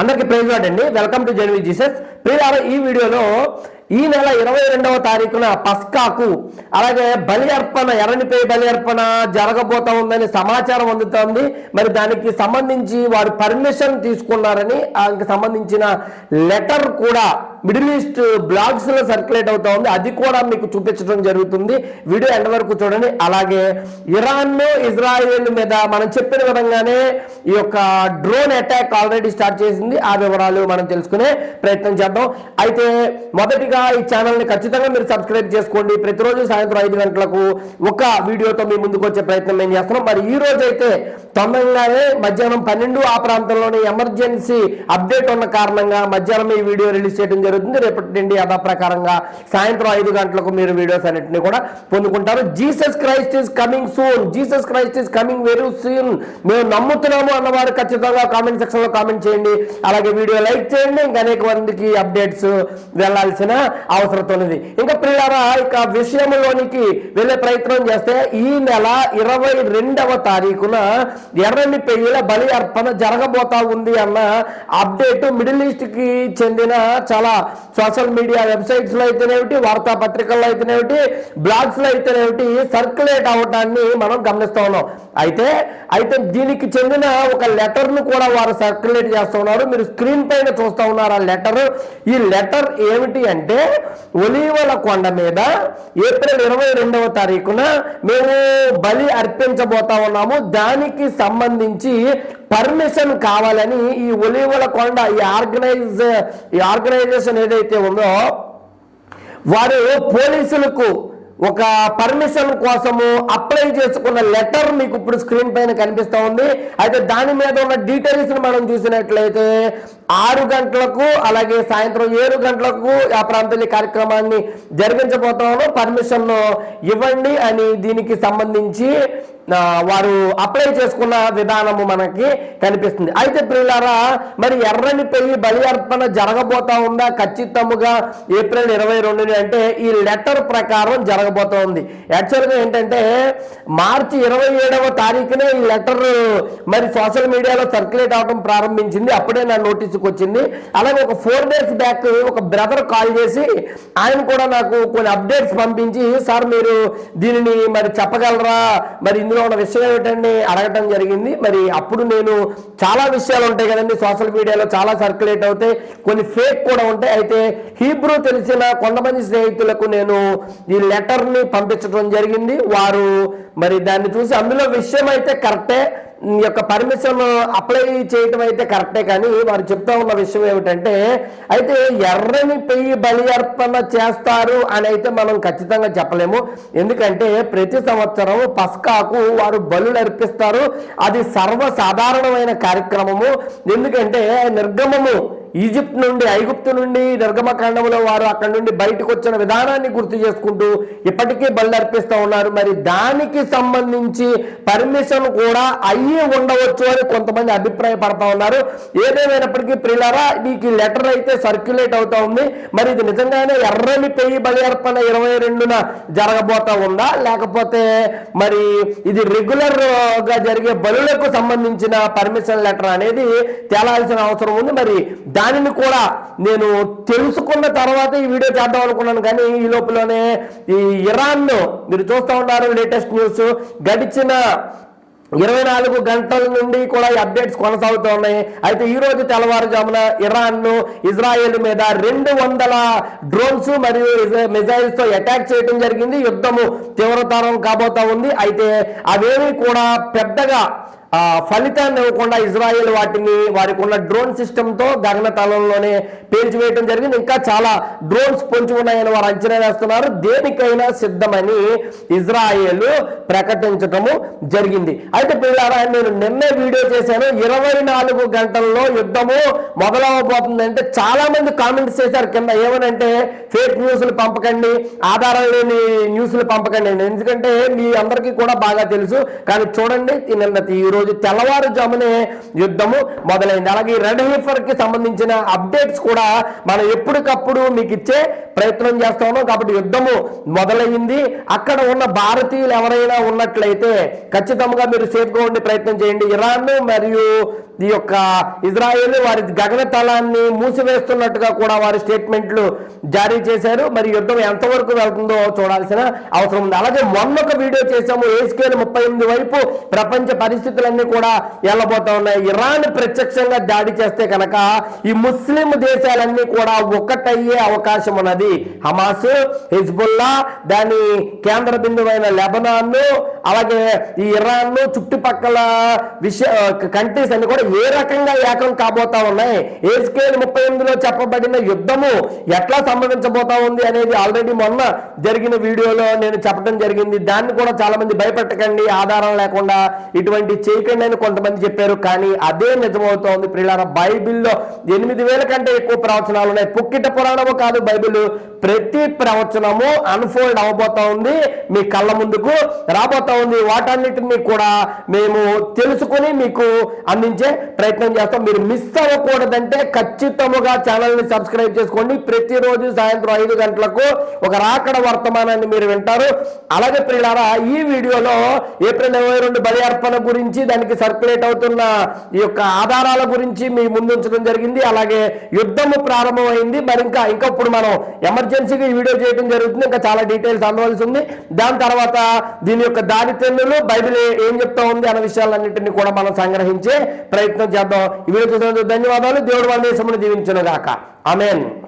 అందరికి ప్రైజ్ అండి. Welcome to జెన్వి జీసస్ ప్రియాల ఈ వీడియోలో ఈ నెల ఇరవై రెండవ తారీఖున పస్కాకు అలాగే బలి అర్పణ ఎరనిపై బలి అర్పణ జరగబోతా ఉందని సమాచారం అందుతోంది. మరి దానికి సంబంధించి వారు పర్మిషన్ తీసుకున్నారని దానికి సంబంధించిన లెటర్ కూడా మిడిల్ ఈస్ట్ బ్లాగ్స్లో సర్క్యులేట్ అవుతా ఉంది. అది కూడా మీకు చూపించడం జరుగుతుంది. వీడియో ఎండ వరకు చూడండి. అలాగే ఇరాన్ ఇజ్రాయెల్ మీద మనం చెప్పిన విధంగానే ఈ యొక్క డ్రోన్ అటాక్ ఆల్రెడీ స్టార్ట్ చేసింది. ఆ వివరాలు మనం తెలుసుకునే ప్రయత్నం చేద్దాం. అయితే మొదటిగా ఈ ఛానల్ని ఖచ్చితంగా మీరు సబ్స్క్రైబ్ చేసుకోండి. ప్రతిరోజు సాయంత్రం ఐదు గంటలకు ఒక వీడియోతో మీ ముందుకు వచ్చే ప్రయత్నం మేము చేస్తున్నాం. మరి ఈ రోజు అయితే తొందరగానే మధ్యాహ్నం పన్నెండు ఆ ప్రాంతంలోనే ఎమర్జెన్సీ అప్డేట్ ఉన్న కారణంగా మధ్యాహ్నం ఈ వీడియో రిలీజ్ చేయడం జరుగుతుంది. రేపటి నుండి యథా ప్రకారంగా సాయంత్రం ఐదు గంటలకు మీరు వీడియోస్ అన్నింటినీ కూడా పొందుకుంటారు. Jesus Christ is coming soon Jesus Christ is coming very soon మేము నమ్ముతున్నాము అన్నవారు ఖచ్చితంగా కామెంట్ సెక్షన్లో కామెంట్ చేయండి. అలాగే వీడియో లైక్ చేయండి. ఇంకా అనేక మందికి అప్డేట్స్ వెళ్ళాల్సిన అవసరం ఉన్నది. ఇంకా ప్రియారా ఇక విషయంలోనికి వెళ్ళే ప్రయత్నం చేస్తే ఈ నెల ఇరవై రెండవ తారీఖున ఎర్రని పెయ్యిల బలి అర్పణ జరగబోతా ఉంది అన్న అప్డేట్ మిడిల్ ఈస్ట్కి చెందిన చాలా సోషల్ మీడియా వెబ్సైట్స్లో అయితేనేమిటి వార్తాపత్రికల్లో అయితేనేమిటి బ్లాగ్స్లో అయితేనేమిటి సర్క్యులేట్ అవటాన్ని మనం గమనిస్తా ఉన్నాం. అయితే అయితే దీనికి చెందిన ఒక లెటర్ను కూడా వారు సర్క్యులేట్ చేస్తున్నారు మీరు స్క్రీన్ పైన చూస్తా ఉన్నారు ఆ లెటర్. ఈ లెటర్ ఏమిటి అంటే ఒలీవల కొండ మీద ఏప్రిల్ ఇరవై రెండవ తారీఖున మేము బలి అర్పించబోతా ఉన్నాము. దానికి సంబంధించి పర్మిషన్ కావాలని ఈ ఒలివల కొండ ఈ ఆర్గనైజ్ ఈ ఆర్గనైజేషన్ ఏదైతే ఉందో వారు పోలీసులకు ఒక పర్మిషన్ కోసము అప్లై చేసుకున్న లెటర్ మీకు ఇప్పుడు స్క్రీన్ పైన కనిపిస్తూ ఉంది. అయితే దాని మీద ఉన్న డీటెయిల్స్ మనం చూసినట్లయితే ఆరు గంటలకు అలాగే సాయంత్రం ఏడు గంటలకు ఆ ప్రాంతంలో కార్యక్రమాన్ని జరిపించబోతాము పర్మిషన్ ఇవ్వండి అని దీనికి సంబంధించి వారు అప్లై చేసుకున్న విధానము మనకి కనిపిస్తుంది. అయితే ప్రియులారా మరి ఎర్రని పెళ్ళి బలి అర్పణ జరగబోతా ఉందా? ఖచ్చితముగా ఏప్రిల్ ఇరవై రెండుని అంటే ఈ లెటర్ ప్రకారం జరగబోతా ఉంది. యాక్చువల్గా ఏంటంటే మార్చి ఇరవై ఏడవ తారీఖునే ఈ లెటర్ మరి సోషల్ మీడియాలో సర్క్యులేట్ అవడం ప్రారంభించింది. అప్పుడే నా నోటీసు గుర్తుకొచ్చింది. అలాగే ఒక ఫోర్ డేస్ బ్యాక్ ఒక బ్రదర్ కాల్ చేసి ఆయన కూడా నాకు కొన్ని అప్డేట్స్ పంపించి సార్ మీరు దీనిని మరి చెప్పగలరా? మరి ఇందులో ఉన్న విషయం ఏమిటండి? అడగటం జరిగింది. మరి అప్పుడు నేను చాలా విషయాలు ఉంటాయి కదండి. సోషల్ మీడియాలో చాలా సర్క్యులేట్ అవుతాయి. కొన్ని ఫేక్ కూడా ఉంటాయి. అయితే హీబ్రూ తెలిసిన కొంతమంది స్నేహితులకు నేను ఈ లెటర్ని పంపించడం జరిగింది. వారు మరి దాన్ని చూసి అందులో విషయం అయితే కరెక్టే. యొక్క పర్మిషన్ అప్లై చేయటం అయితే కరెక్టే కానీ వారు చెప్తా ఉన్న విషయం ఏమిటంటే అయితే ఎర్రని పెయ్యి బలి అర్పణ చేస్తారు అని అయితే మనం ఖచ్చితంగా చెప్పలేము. ఎందుకంటే ప్రతి సంవత్సరం పస్కాకు వారు బలు అర్పిస్తారు. అది సర్వసాధారణమైన కార్యక్రమము. ఎందుకంటే నిర్గమము ఈజిప్ట్ నుండి ఐగుప్తు నుండి నిర్గమకాండంలో వారు అక్కడి నుండి బయటకు వచ్చిన విధానాన్ని గుర్తు చేసుకుంటూ ఇప్పటికీ బళ్ళు ఉన్నారు. మరి దానికి సంబంధించి పర్మిషన్ కూడా అయ్యి ఉండవచ్చు అని కొంతమంది అభిప్రాయపడతా ఉన్నారు. ఏదేమైనప్పటికీ ప్రిలరా నీకు ఈ లెటర్ అయితే సర్క్యులేట్ అవుతా ఉంది. మరి ఇది నిజంగానే ఎర్రని పెయ్యి బలి అర్పణ ఇరవై రెండున జరగబోతా ఉందా? లేకపోతే మరి ఇది రెగ్యులర్గా జరిగే బలులకు సంబంధించిన పర్మిషన్ లెటర్ అనేది తేలాల్సిన అవసరం ఉంది. మరి దానిని కూడా నేను తెలుసుకున్న తర్వాత ఈ వీడియో చేద్దాం అనుకున్నాను. కానీ ఈ లోపలనే ఈ ఇరాన్ మీరు చూస్తూ ఉన్నారు లేటెస్ట్ న్యూస్. గడిచిన ఇరవై నాలుగు గంటల నుండి కూడా ఈ అప్డేట్స్ కొనసాగుతూ ఉన్నాయి. అయితే ఈ రోజు తెల్లవారుజామున ఇరాన్ ఇజ్రాయెల్ మీద రెండు వందల డ్రోన్స్ మరియు మిజైల్స్తో అటాక్ చేయడం జరిగింది. యుద్ధము తీవ్రతరం కాబోతా ఉంది. అయితే అవేమీ కూడా పెద్దగా ఫలితాన్ని ఇవ్వకుండా ఇజ్రాయెల్ వాటిని వారికి ఉన్న డ్రోన్ సిస్టమ్తో గగనతలంలోనే పేల్చివేయడం జరిగింది. ఇంకా చాలా డ్రోన్స్ పొంచి ఉన్నాయని వారు అంచనా వేస్తున్నారు. దేనికైనా సిద్ధమని ఇజ్రాయెల్ ప్రకటించటము జరిగింది. అయితే పిల్లారా నేను నిన్నే వీడియో చేశాను. ఇరవై నాలుగు గంటల్లో యుద్ధము మొదలవబోతుంది అంటే చాలా మంది కామెంట్స్ చేశారు కింద. ఏమనంటే ఫేక్ న్యూస్లు పంపకండి ఆధారం లేని న్యూస్లు పంపకండి. ఎందుకంటే మీ అందరికీ కూడా బాగా తెలుసు. కానీ చూడండి నిన్న ఈ రోజు తెల్లవారుజామునే యుద్ధము మొదలైంది. అలాగే రెడ్ హీఫర్కి సంబంధించిన అప్డేట్స్ కూడా మనం ఎప్పటికప్పుడు మీకు ఇచ్చే ప్రయత్నం చేస్తా ఉన్నాం. కాబట్టి యుద్ధము మొదలైంది అక్కడ ఉన్న భారతీయులు ఎవరైనా ఉన్నట్లయితే ఖచ్చితంగా మీరు సేఫ్గా ఉండే ప్రయత్నం చేయండి. ఇరాన్ మరియు ఈ యొక్క ఇజ్రాయేల్ వారి గగనతలాన్ని మూసివేస్తున్నట్టుగా కూడా వారి స్టేట్మెంట్లు జారీ చేశారు. మరి యుద్ధం ఎంతవరకు వెళ్తుందో చూడాల్సిన అవసరం ఉంది. అలాగే మొన్న ఒక వీడియో చేశాము. ఏస్కేల్ ముప్పై ఎనిమిది వైపు ప్రపంచ దేశాలన్నీ కూడా వెళ్ళబోతా ఉన్నాయి. ఇరాన్ ప్రత్యక్షంగా దాడి చేస్తే కనుక ఈ ముస్లిం దేశాలన్నీ కూడా ఒకటయ్యే అవకాశం ఉన్నది. హమాస్ హిజ్బుల్లా దాని కేంద్ర బిందువైన లెబనాన్ అలాగే ఈ ఇరాన్ చుట్టుపక్కల విషయ కంట్రీస్ అన్ని కూడా ఏ రకంగా ఏకం కాబోతా ఉన్నాయి? ఏ స్కేల్ ముప్పై ఎనిమిదిలో చెప్పబడిన యుద్ధము ఎట్లా సంభవించబోతా ఉంది అనేది ఆల్రెడీ మొన్న జరిగిన వీడియోలో నేను చెప్పడం జరిగింది. దాన్ని కూడా చాలా మంది భయపెట్టకండి ఆధారం లేకుండా ఇటువంటి చేయకండి అని కొంతమంది చెప్పారు. కానీ అదే నిజమవుతోంది ప్రియులార. బైబిల్లో ఎనిమిది వేల కంటే ఎక్కువ ప్రవచనాలు ఉన్నాయి. పుక్కిట పురాణము కాదు బైబిల్. ప్రతి ప్రవచనము అన్ఫోల్డ్ అవబోతా ఉంది. మీ కళ్ళ ముందుకు రాబోతా ఉంది. వాటన్నిటిని కూడా మేము తెలుసుకుని మీకు అందించే ప్రయత్నం చేస్తాం. మీరు మిస్ అవ్వకూడదంటే ఖచ్చితముగా ఛానల్ని సబ్స్క్రైబ్ చేసుకోండి. ప్రతిరోజు సాయంత్రం ఐదు గంటలకు ఒక రాకడ వర్తమానాన్ని మీరు వింటారు. అలాగే ప్రియులారా ఈ వీడియోలో ఏప్రిల్ ఇరవై రెండు బలి అర్పణ గురించి దానికి సర్క్యులేట్ అవుతున్న ఈ యొక్క ఆధారాల గురించి మీ ముందుంచడం జరిగింది. అలాగే యుద్ధము ప్రారంభమైంది. మరి ఇంకా ఇంకా ఇప్పుడు మనం ఎమర్జెన్సీగా ఈ వీడియో చేయడం జరుగుతుంది. ఇంకా చాలా డీటెయిల్స్ అందవలసి ఉంది. దాని తర్వాత దీని యొక్క దారి బైబిల్ ఏం చెప్తా ఉంది అన్న విషయాలన్నింటినీ కూడా మనం సంగ్రహించే ప్రయత్నం చేద్దాం. ఈ వీడియో చూసినందుకు ధన్యవాదాలు. దేవుడు వాళ్ళ దేశమును దీవించును గాక ఆమెన్.